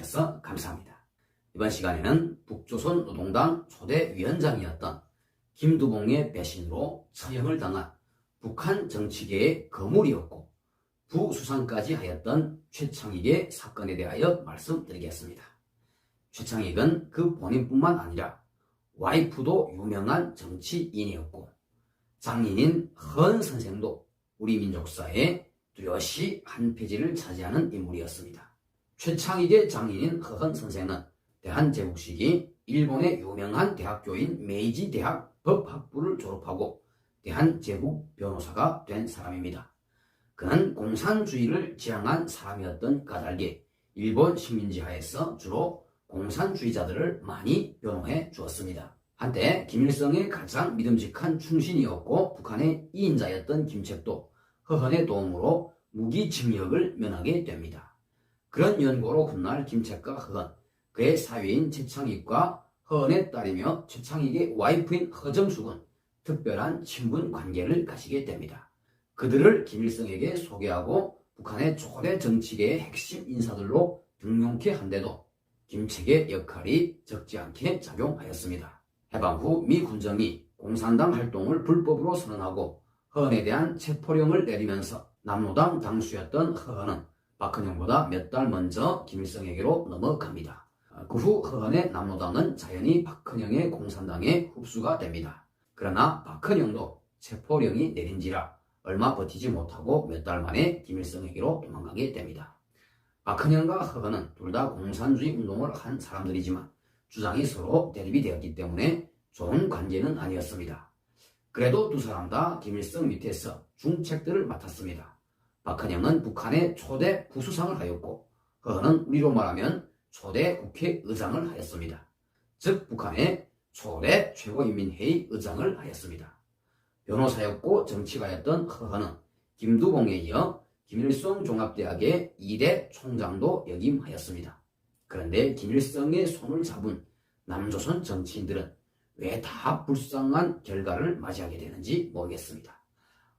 시청해주셔서 감사합니다. 이번 시간에는 북조선 노동당 초대 위원장이었던 김두봉의 배신으로 처형을 당한 북한 정치계의 거물이었고 부수상까지 하였던 최창익의 사건에 대하여 말씀드리겠습니다. 최창익은 그 본인뿐만 아니라 와이프도 유명한 정치인이었고 장인인 헌 선생도 우리 민족사에 뚜렷이 한 페이지를 차지하는 인물이었습니다. 최창익의 장인인 허헌 선생은 대한제국 시기 일본의 유명한 대학교인 메이지 대학 법학부를 졸업하고 대한제국 변호사가 된 사람입니다. 그는 공산주의를 지향한 사람이었던 까닭에 일본 식민지하에서 주로 공산주의자들을 많이 변호해 주었습니다. 한때 김일성의 가장 믿음직한 충신이었고 북한의 이인자였던 김책도 허헌의 도움으로 무기 징역을 면하게 됩니다. 그런 연고로 훗날 김책과 허헌, 그의 사위인 최창익과 허헌의 딸이며 최창익의 와이프인 허정숙은 특별한 친분 관계를 가지게 됩니다. 그들을 김일성에게 소개하고 북한의 초대 정치계의 핵심 인사들로 등용케 한데도 김책의 역할이 적지 않게 작용하였습니다. 해방 후 미 군정이 공산당 활동을 불법으로 선언하고 허헌에 대한 체포령을 내리면서 남로당 당수였던 허헌은 박헌영보다 몇 달 먼저 김일성에게로 넘어갑니다. 그 후 허헌의 남로당은 자연히 박헌영의 공산당에 흡수가 됩니다. 그러나 박헌영도 체포령이 내린지라 얼마 버티지 못하고 몇 달 만에 김일성에게로 도망가게 됩니다. 박헌영과 허헌은 둘 다 공산주의 운동을 한 사람들이지만 주장이 서로 대립이 되었기 때문에 좋은 관계는 아니었습니다. 그래도 두 사람 다 김일성 밑에서 중책들을 맡았습니다. 박헌영은 북한의 초대 부수상을 하였고 허헌은 우리로 말하면 초대 국회의장을 하였습니다. 즉 북한의 초대 최고인민회의 의장을 하였습니다. 변호사였고 정치가였던 허헌은 김두봉에 이어 김일성 종합대학의 2대 총장도 역임하였습니다. 그런데 김일성의 손을 잡은 남조선 정치인들은 왜 다 불쌍한 결과를 맞이하게 되는지 모르겠습니다.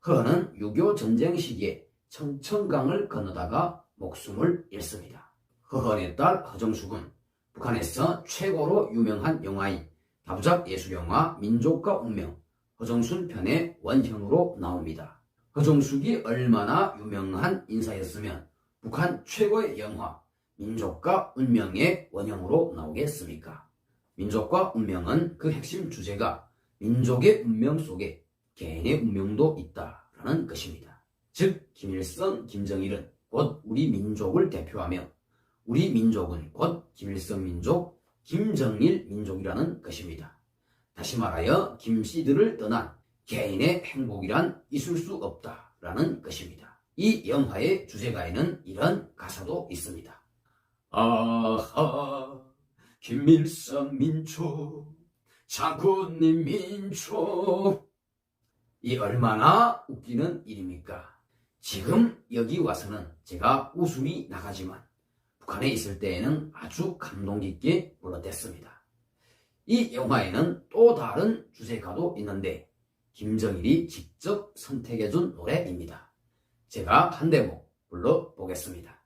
허헌은 6.25 전쟁 시기에 청천강을 건너다가 목숨을 잃습니다. 허헌의 딸 허정숙은 북한에서 최고로 유명한 영화인 다부작 예술영화 민족과 운명 허정순 편의 원형으로 나옵니다. 허정숙이 얼마나 유명한 인사였으면 북한 최고의 영화 민족과 운명의 원형으로 나오겠습니까? 민족과 운명은 그 핵심 주제가 민족의 운명 속에 개인의 운명도 있다라는 것입니다. 즉 김일성, 김정일은 곧 우리 민족을 대표하며 우리 민족은 곧 김일성 민족, 김정일 민족이라는 것입니다. 다시 말하여 김씨들을 떠난 개인의 행복이란 있을 수 없다라는 것입니다. 이 영화의 주제가에는 이런 가사도 있습니다. 아하 김일성 민족 장군님 민족 이 얼마나 웃기는 일입니까? 지금 여기 와서는 제가 웃음이 나가지만 북한에 있을 때에는 아주 감동 깊게 불러댔습니다. 이 영화에는 또 다른 주제가도 있는데 김정일이 직접 선택해준 노래입니다. 제가 한 대목 불러보겠습니다.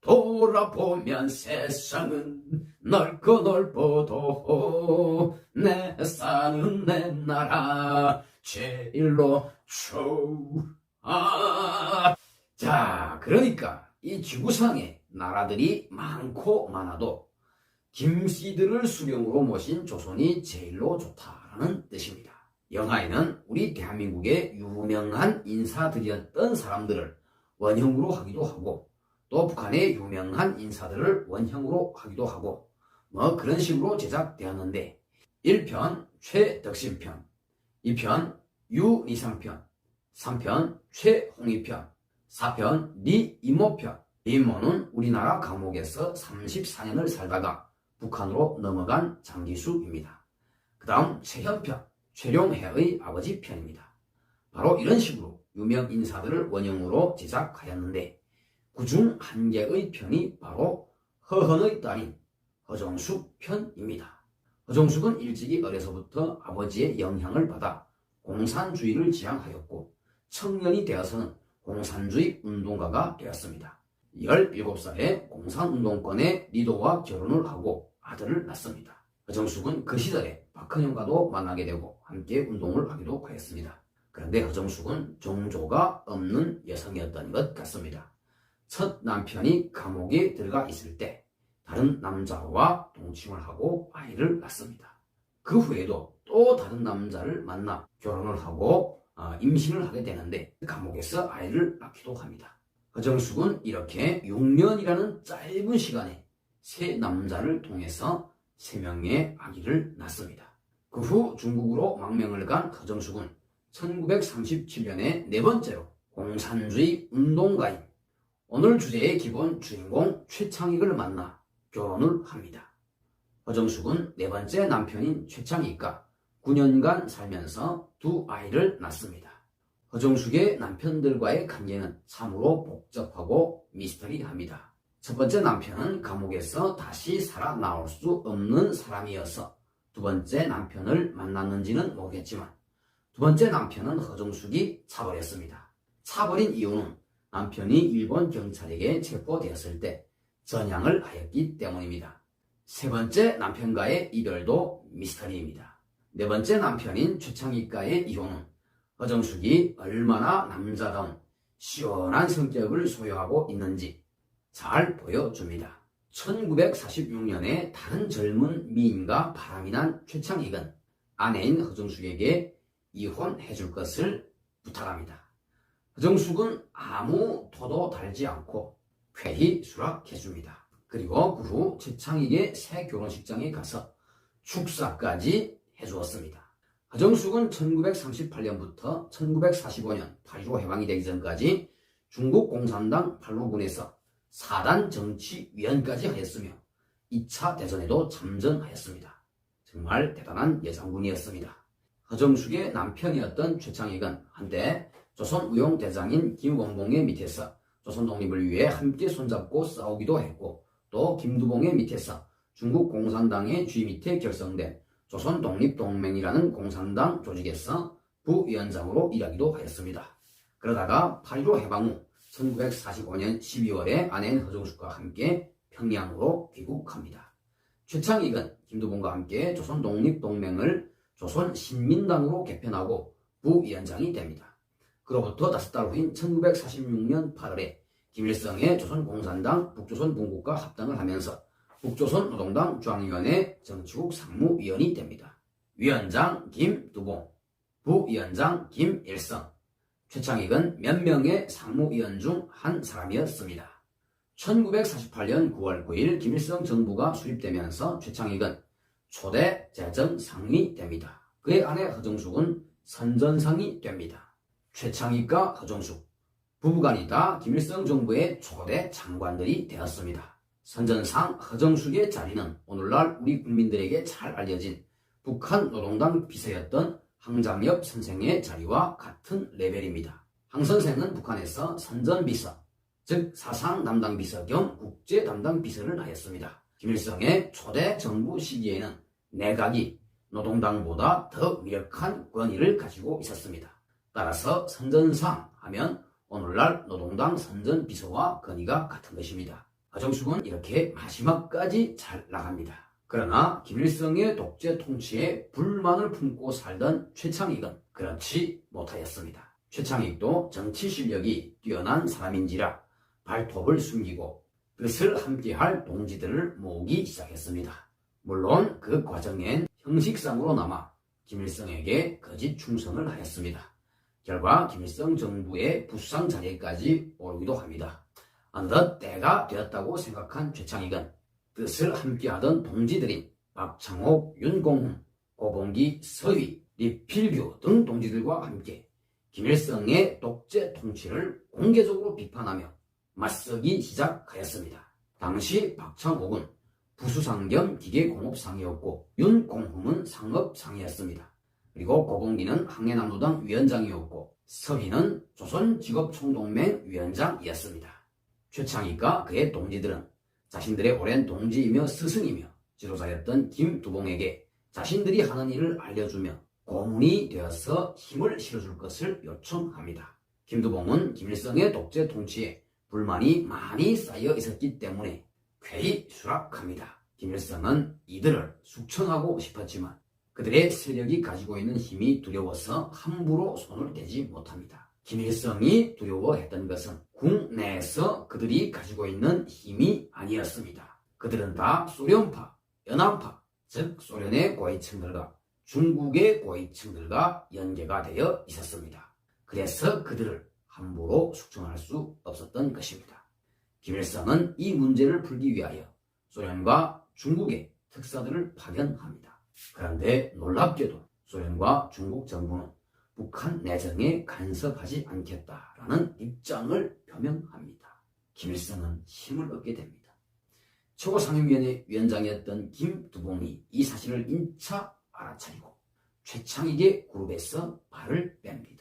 돌아보면 세상은 넓고 넓어도 내 사는 내 나라 제일로 좋 아 자 그러니까 이 지구상에 나라들이 많고 많아도 김씨들을 수령으로 모신 조선이 제일로 좋다라는 뜻입니다. 영화에는 우리 대한민국의 유명한 인사들이었던 사람들을 원형으로 하기도 하고 또 북한의 유명한 인사들을 원형으로 하기도 하고 뭐 그런 식으로 제작되었는데 1편 최덕신편 2편 유리상편 3편 최홍희편 4편 리이모편 리이모는 우리나라 감옥에서 34년을 살다가 북한으로 넘어간 장기수입니다. 그 다음 최현편 최룡해의 아버지 편입니다. 바로 이런 식으로 유명 인사들을 원형으로 제작하였는데 그중 한 개의 편이 바로 허헌의 딸인 허정숙 편입니다. 허정숙은 일찍이 어려서부터 아버지의 영향을 받아 공산주의를 지향하였고 청년이 되어서는 공산주의 운동가가 되었습니다. 17살에 공산운동권의 리더와 결혼을 하고 아들을 낳습니다. 허정숙은 그 시절에 박헌영과도 만나게 되고 함께 운동을 하기도 하였습니다. 그런데 허정숙은 정조가 없는 여성이었던 것 같습니다. 첫 남편이 감옥에 들어가 있을 때 다른 남자와 동침을 하고 아이를 낳습니다. 그 후에도 또 다른 남자를 만나 결혼을 하고 어, 임신을 하게 되는데 감옥에서 아이를 낳기도 합니다. 허정숙은 이렇게 6년이라는 짧은 시간에 세 남자를 통해서 세 명의 아기를 낳습니다. 그 후 중국으로 망명을 간 허정숙은 1937년에 네 번째로 공산주의 운동가인 오늘 주제의 기본 주인공 최창익을 만나 결혼을 합니다. 허정숙은 네 번째 남편인 최창익과 9년간 살면서 두 아이를 낳습니다. 허정숙의 남편들과의 관계는 참으로 복잡하고 미스터리합니다. 첫 번째 남편은 감옥에서 다시 살아나올 수 없는 사람이어서 두 번째 남편을 만났는지는 모르겠지만 두 번째 남편은 허정숙이 차버렸습니다. 차버린 이유는 남편이 일본 경찰에게 체포되었을 때 전향을 하였기 때문입니다. 세 번째 남편과의 이별도 미스터리입니다. 네 번째 남편인 최창익과의 이혼은 허정숙이 얼마나 남자다운 시원한 성격을 소유하고 있는지 잘 보여줍니다. 1946년에 다른 젊은 미인과 바람이 난 최창익은 아내인 허정숙에게 이혼해 줄 것을 부탁합니다. 허정숙은 아무 도도 달지 않고 회히 수락해 줍니다. 그리고 그 후 최창익의 새 결혼식장에 가서 축사까지 해주었습니다. 허정숙은 1938년부터 1945년 8.15 해방이 되기 전까지 중국 공산당 팔로군에서 사단 정치위원까지 하였으며 2차 대전에도 참전하였습니다. 정말 대단한 여성군이었습니다. 허정숙의 남편이었던 최창익은 한때 조선 우용 대장인 김원봉의 밑에서 조선 독립을 위해 함께 손잡고 싸우기도 했고 또 김두봉의 밑에서 중국 공산당의 쥐 밑에 결성된 조선 독립동맹이라는 공산당 조직에서 부위원장으로 일하기도 하였습니다. 그러다가 8.15 해방 후 1945년 12월에 아내인 허정숙과 함께 평양으로 귀국합니다. 최창익은 김두봉과 함께 조선 독립동맹을 조선 신민당으로 개편하고 부위원장이 됩니다. 그로부터 다섯 달 후인 1946년 8월에 김일성의 조선공산당 북조선 bun국과 합당을 하면서 북조선 노동당 중앙위원회 정치국 상무위원이 됩니다. 위원장 김두봉, 부위원장 김일성, 최창익은 몇 명의 상무위원 중 한 사람이었습니다. 1948년 9월 9일 김일성 정부가 수립되면서 최창익은 초대 재정상이 됩니다. 그의 아내 허정숙은 선전상이 됩니다. 최창익과 허정숙, 부부간이 다 김일성 정부의 초대 장관들이 되었습니다. 선전상 허정숙의 자리는 오늘날 우리 국민들에게 잘 알려진 북한 노동당 비서였던 항장엽 선생의 자리와 같은 레벨입니다. 항 선생은 북한에서 선전비서, 즉 사상 담당 비서 겸 국제 담당 비서를 하였습니다. 김일성의 초대 정부 시기에는 내각이 노동당보다 더 위력한 권위를 가지고 있었습니다. 따라서 선전상 하면 오늘날 노동당 선전비서와 권위가 같은 것입니다. 허정숙은 이렇게 마지막까지 잘 나갑니다. 그러나 김일성의 독재 통치에 불만을 품고 살던 최창익은 그렇지 못하였습니다. 최창익도 정치 실력이 뛰어난 사람인지라 발톱을 숨기고 뜻을 함께할 동지들을 모으기 시작했습니다. 물론 그 과정엔 형식상으로나마 김일성에게 거짓 충성을 하였습니다. 결과 김일성 정부의 부상 자리까지 오르기도 합니다. 어느덧 때가 되었다고 생각한 최창익은 뜻을 함께하던 동지들인 박창옥, 윤공훈, 고봉기, 서휘, 리필규 등 동지들과 함께 김일성의 독재 통치를 공개적으로 비판하며 맞서기 시작하였습니다. 당시 박창옥은 부수상 겸 기계공업상이었고 윤공흠은 상업상이었습니다. 그리고 고봉기는 항해남도당 위원장이었고 서희는 조선직업총동맹 위원장이었습니다. 최창익과 그의 동지들은 자신들의 오랜 동지이며 스승이며 지도자였던 김두봉에게 자신들이 하는 일을 알려주며 고문이 되어서 힘을 실어줄 것을 요청합니다. 김두봉은 김일성의 독재 통치에 불만이 많이 쌓여 있었기 때문에 괴히 수락합니다. 김일성은 이들을 숙청하고 싶었지만 그들의 세력이 가지고 있는 힘이 두려워서 함부로 손을 대지 못합니다. 김일성이 두려워했던 것은 국내에서 그들이 가지고 있는 힘이 아니었습니다. 그들은 다 소련파, 연안파, 즉 소련의 고위층들과 중국의 고위층들과 연계가 되어 있었습니다. 그래서 그들을 함부로 숙청할 수 없었던 것입니다. 김일성은 이 문제를 풀기 위하여 소련과 중국의 특사들을 파견합니다. 그런데 놀랍게도 소련과 중국 정부는 북한 내정에 간섭하지 않겠다라는 입장을 표명합니다. 김일성은 힘을 얻게 됩니다. 최고상임위원회 위원장이었던 김두봉이 이 사실을 인차 알아차리고 최창익의 그룹에서 발을 뺍니다.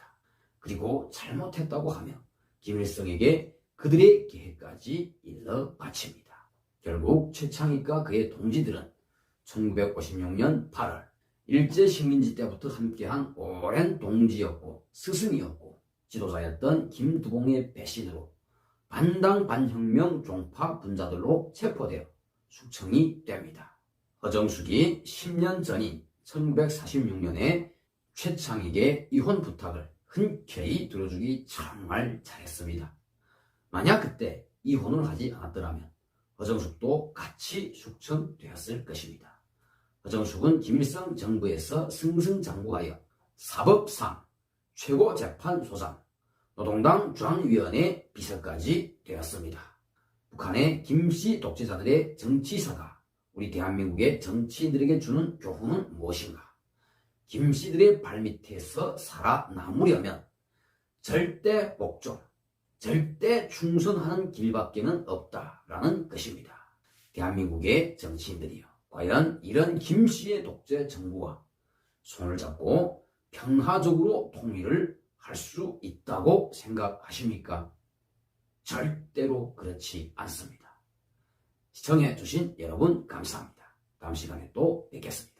그리고 잘못했다고 하며 김일성에게 그들의 계획까지 일러 바칩니다. 결국 최창익과 그의 동지들은 1956년 8월 일제식민지 때부터 함께한 오랜 동지였고 스승이었고 지도자였던 김두봉의 배신으로 반당 반혁명 종파 분자들로 체포되어 숙청이 됩니다. 허정숙이 10년 전인 1946년에 최창익의 이혼 부탁을 흔쾌히 들어주기 정말 잘했습니다. 만약 그때 이혼을 하지 않았더라면 허정숙도 같이 숙청되었을 것입니다. 허정숙은 김일성 정부에서 승승장구하여 사법상 최고재판소장, 노동당 중앙위원회 비서까지 되었습니다. 북한의 김씨 독재자들의 정치사가 우리 대한민국의 정치인들에게 주는 교훈은 무엇인가? 김씨들의 발밑에서 살아남으려면 절대 복종, 절대 충성하는 길밖에는 없다라는 것입니다. 대한민국의 정치인들이요. 과연 이런 김씨의 독재 정부와 손을 잡고 평화적으로 통일을 할 수 있다고 생각하십니까? 절대로 그렇지 않습니다. 시청해 주신 여러분 감사합니다. 다음 시간에 또 뵙겠습니다.